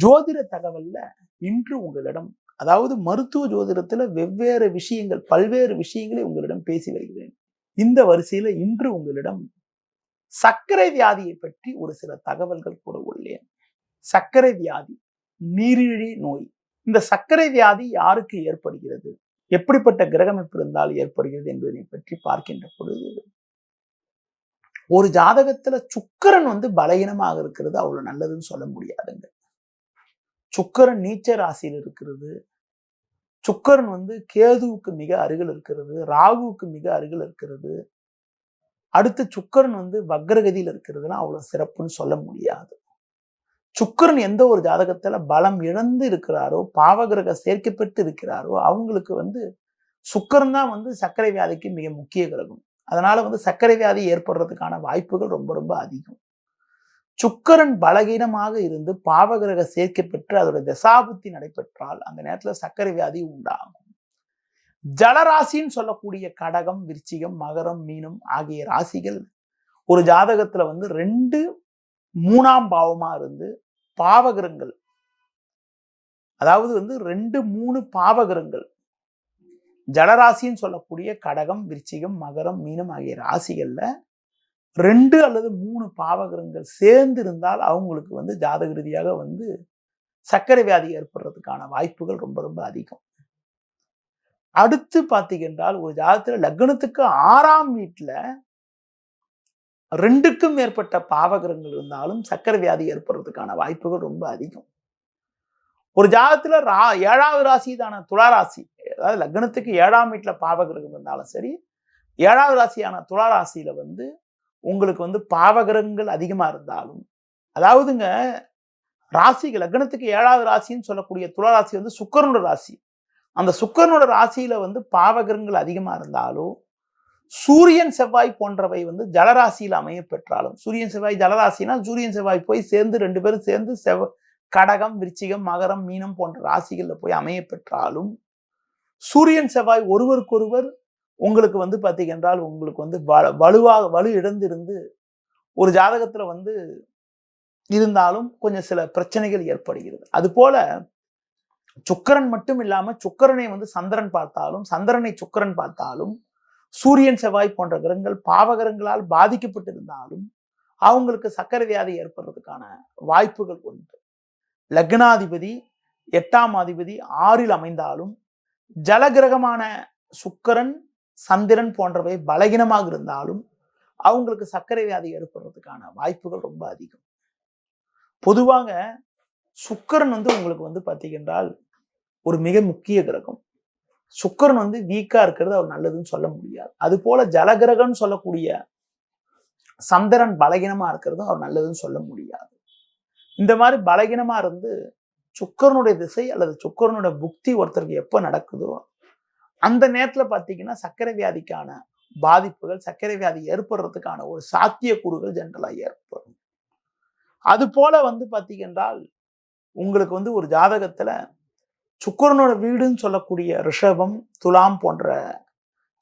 ஜோதிட தகவல்ல இன்று உங்களிடம் அதாவது மருத்துவ ஜோதிடத்துல வெவ்வேறு விஷயங்கள் பல்வேறு விஷயங்களை உங்களிடம் பேசி வருகிறேன். இந்த வரிசையில இன்று உங்களிடம் சர்க்கரை வியாதியை பற்றி ஒரு சில தகவல்கள் கூற உள்ளேன். சர்க்கரை வியாதி நீரிழி நோய். இந்த சர்க்கரை வியாதி யாருக்கு ஏற்படுகிறது? எப்படிப்பட்ட கிரகமைப்பு இருந்தால் ஏற்படுகிறது என்பதை பற்றி பார்க்கின்ற பொழுது ஒரு ஜாதகத்துல சுக்கரன் வந்து பலகீனமாக இருக்கிறது அவ்வளவு நல்லதுன்னு சொல்ல முடியாதுங்க. சுக்கரன் நீச்ச ராசியில் இருக்கிறது. சுக்கரன் வந்து கேதுவுக்கு மிக அருகில் இருக்கிறது. ராகுவுக்கு மிக அருகில் இருக்கிறது. அடுத்து சுக்கரன் வந்து வக்ரகதியில் இருக்கிறதுனா அவ்வளோ சிறப்புன்னு சொல்ல முடியாது. சுக்கரன் எந்த ஒரு ஜாதகத்துல பலம் இழந்து இருக்கிறாரோ பாவகிரக சேர்க்கப்பட்டு இருக்கிறாரோ அவங்களுக்கு வந்து சுக்கரன் தான் வந்து சர்க்கரை வியாதிக்கு மிக முக்கிய கிரகம். அதனால வந்து சர்க்கரை வியாதி ஏற்படுறதுக்கான வாய்ப்புகள் ரொம்ப ரொம்ப அதிகம். சுக்கரன் பலகீனமாக இருந்து பாவகிரக சேர்க்கை பெற்று அதோட தசாபுத்தி நடைபெற்றால் அந்த நேரத்துல சர்க்கரை வியாதி உண்டாகும். ஜலராசின்னு சொல்லக்கூடிய கடகம் விருச்சிகம் மகரம் மீனம் ஆகிய ராசிகள் ஒரு ஜாதகத்துல வந்து ரெண்டு மூணாம் பாவமா இருந்து பாவகிரங்கள் அதாவது வந்து ரெண்டு மூணு பாவகிரங்கள் ஜலராசின்னு சொல்லக்கூடிய கடகம் விருச்சிகம் மகரம் மீனம் ஆகிய ராசிகள்ல ரெண்டு அல்லது மூணு பாவகிரங்கள் சேர்ந்து இருந்தால் அவங்களுக்கு வந்து ஜாதக ரீதியாக வந்து சர்க்கரை வியாதி ஏற்படுறதுக்கான வாய்ப்புகள் ரொம்ப ரொம்ப அதிகம். அடுத்து பார்த்தீங்கன்றால் ஒரு ஜாதகத்தில் லக்னத்துக்கு ஆறாம் வீட்டில் ரெண்டுக்கும் மேற்பட்ட பாவகிரகங்கள் இருந்தாலும் சர்க்கரை வியாதி ஏற்படுறதுக்கான வாய்ப்புகள் ரொம்ப அதிகம். ஒரு ஜாதகத்தில் ரா ஏழாவது ராசி தான துளாராசி அதாவது லக்னத்துக்கு ஏழாம் வீட்டில் பாவகிரகம் இருந்தாலும் சரி ஏழாவது ராசியான துளாராசியில் வந்து உங்களுக்கு வந்து பாவகிரகங்கள் அதிகமாக இருந்தாலும் அதாவதுங்க ராசிக்கு லக்னத்துக்கு ஏழாவது ராசின்னு சொல்லக்கூடிய துளராசி வந்து சுக்கரனோட ராசி. அந்த சுக்கரனோட ராசியில் வந்து பாவகிரகங்கள் அதிகமாக இருந்தாலும் சூரியன் செவ்வாய் போன்றவை வந்து ஜலராசியில் அமைய பெற்றாலும் சூரியன் செவ்வாய் ஜலராசினா சூரியன் செவ்வாய் போய் சேர்ந்து ரெண்டு பேரும் சேர்ந்து செவ் கடகம் விருச்சிகம் மகரம் மீனம் போன்ற ராசிகளில் போய் அமைய பெற்றாலும் சூரியன் செவ்வாய் ஒருவருக்கொருவர் உங்களுக்கு வந்து பார்த்தீங்கன்றால் உங்களுக்கு வந்து வலுவாக வலு இழந்திருந்து ஒரு ஜாதகத்தில் வந்து இருந்தாலும் கொஞ்சம் சில பிரச்சனைகள் ஏற்படுகிறது. அதுபோல சுக்கரன் மட்டும் இல்லாமல் சுக்கரனை வந்து சந்திரன் பார்த்தாலும் சந்திரனை சுக்கரன் பார்த்தாலும் சூரியன் செவ்வாய் போன்ற கிரகங்கள் பாவகரங்களால் பாதிக்கப்பட்டிருந்தாலும் அவங்களுக்கு சக்கரை வியாதி ஏற்படுறதுக்கான வாய்ப்புகள் உண்டு. லக்னாதிபதி எட்டாம் அதிபதி ஆறில் அமைந்தாலும் ஜலகிரகமான சுக்கரன் சந்திரன் போன்றவை பலகீனமாக இருந்தாலும் அவங்களுக்கு சர்க்கரை வியாதி ஏற்படுறதுக்கான வாய்ப்புகள் ரொம்ப அதிகம். பொதுவாக சுக்கரன் வந்து உங்களுக்கு வந்து பார்த்தீங்கன்றால் ஒரு மிக முக்கிய கிரகம். சுக்கரன் வந்து வீக்கா இருக்கிறது அவர் நல்லதுன்னு சொல்ல முடியாது. அது போல ஜலகிரகம்னு சொல்லக்கூடிய சந்திரன் பலகீனமா இருக்கிறதும் அவர் நல்லதுன்னு சொல்ல முடியாது. இந்த மாதிரி பலகீனமா இருந்து சுக்கரனுடைய திசை அல்லது சுக்கரனுடைய புக்தி ஒருத்தருக்கு எப்போ நடக்குதோ அந்த நேரத்தில் பார்த்தீங்கன்னா சர்க்கரை வியாதிக்கான பாதிப்புகள் சர்க்கரை வியாதி ஏற்படுறதுக்கான ஒரு சாத்தியக்கூறுகள் ஜென்ரலா ஏற்படும். அது போல வந்து பார்த்தீங்கன்றால் உங்களுக்கு வந்து ஒரு ஜாதகத்துல சுக்கரனோட வீடுன்னு சொல்லக்கூடிய ரிஷபம் துலாம் போன்ற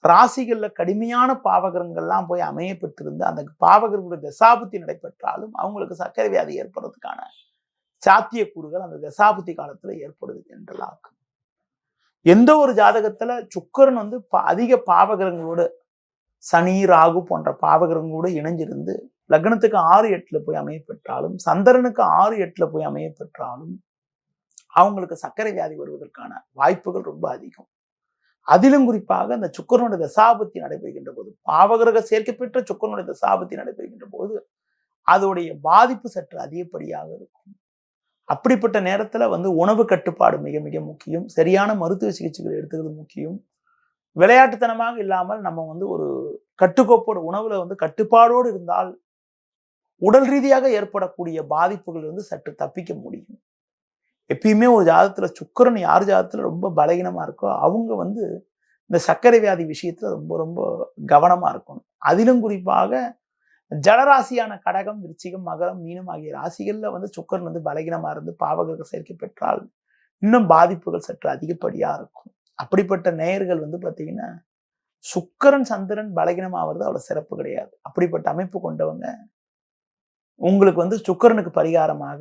ராசிகள்ல கடுமையான பாவகரங்கள்லாம் போய் அமைய பெற்றிருந்து அந்த பாவகர்களுடைய தசாபுத்தி நடைபெற்றாலும் அவங்களுக்கு சர்க்கரை வியாதி ஏற்படுறதுக்கான சாத்தியக்கூறுகள் அந்த தசாபுத்தி காலத்தில் ஏற்படுது என்றலாக்கும் எந்த ஒரு ஜாதகத்துல சுக்கரன் வந்து அதிக பாவகிரகங்களோடு சனி ராகு போன்ற பாவகிரகங்களோடு இணைஞ்சிருந்து லக்னத்துக்கு ஆறு எட்டுல போய் அமைய பெற்றாலும் சந்திரனுக்கு ஆறு எட்டுல போய் அமைய பெற்றாலும் அவங்களுக்கு சர்க்கரை வியாதி வருவதற்கான வாய்ப்புகள் ரொம்ப அதிகம். அதிலும் குறிப்பாக அந்த சுக்கரனுடைய தசாபத்தி நடைபெறுகின்ற போது பாவகிரக சேர்க்கை பெற்ற சுக்கரனுடைய தசாபத்தி நடைபெறுகின்ற போது அதோடைய பாதிப்பு சற்று அதிகப்படியாக இருக்கும். அப்படிப்பட்ட நேரத்தில் வந்து உணவு கட்டுப்பாடு மிக மிக முக்கியம். சரியான மருத்துவ சிகிச்சைகள் எடுத்துக்கிறது முக்கியம். விளையாட்டுத்தனமாக இல்லாமல் நம்ம வந்து ஒரு கட்டுக்கோப்போடு உணவுல வந்து கட்டுப்பாடோடு இருந்தால் உடல் ரீதியாக ஏற்படக்கூடிய பாதிப்புகள் இருந்து சற்று தப்பிக்க முடியும். எப்பயுமே ஒரு ஜாதத்தில் சுக்கிரன் யார் ஜாதத்தில் ரொம்ப பலகீனமாக இருக்கோ அவங்க வந்து இந்த சர்க்கரை வியாதி விஷயத்துல ரொம்ப ரொம்ப கவனமாக இருக்கணும். அதிலும் குறிப்பாக ஜடராசியான கடகம் விருச்சிகம் மகரம் மீனம் ஆகிய ராசிகள்ல வந்து சுக்கரன் வந்து பலகீனமா இருந்து பாவகிரக சேர்க்கை பெற்றால் இன்னும் பாதிப்புகள் சற்று அதிகப்படியா இருக்கும். அப்படிப்பட்ட நேயர்கள் வந்து பார்த்தீங்கன்னா சுக்கரன் சந்திரன் பலகீனமாவது அவ்வளவு சிறப்பு கிடையாது. அப்படிப்பட்ட அமைப்பு கொண்டவங்க உங்களுக்கு வந்து சுக்கரனுக்கு பரிகாரமாக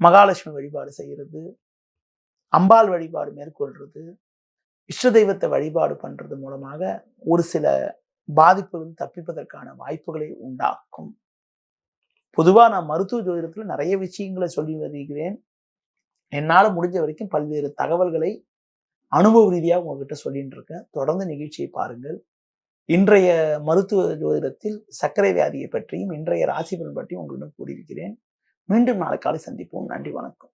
மகாலட்சுமி வழிபாடு செய்கிறது அம்பாள் வழிபாடு மேற்கொள்வது இஷ்ட தெய்வத்தை வழிபாடு பண்றது மூலமாக ஒரு சில பாதிப்புகளும் தப்பிப்பதற்கான வாய்ப்புகளை உண்டாக்கும். பொதுவா நான் மருத்துவ ஜோதிடத்துல நிறைய விஷயங்களை சொல்லி வருகிறேன். என்னால முடிஞ்ச வரைக்கும் பல்வேறு தகவல்களை அனுபவ ரீதியாக உங்ககிட்ட சொல்லிட்டு இருக்கேன். தொடர்ந்து நிகழ்ச்சியை பாருங்கள். இன்றைய மருத்துவ ஜோதிடத்தில் சர்க்கரை வியாதியை பற்றியும் இன்றைய ராசி பலன் பற்றியும் உங்களிடம் கூறியிருக்கிறேன். மீண்டும் நாளை காலை சந்திப்போம். நன்றி வணக்கம்.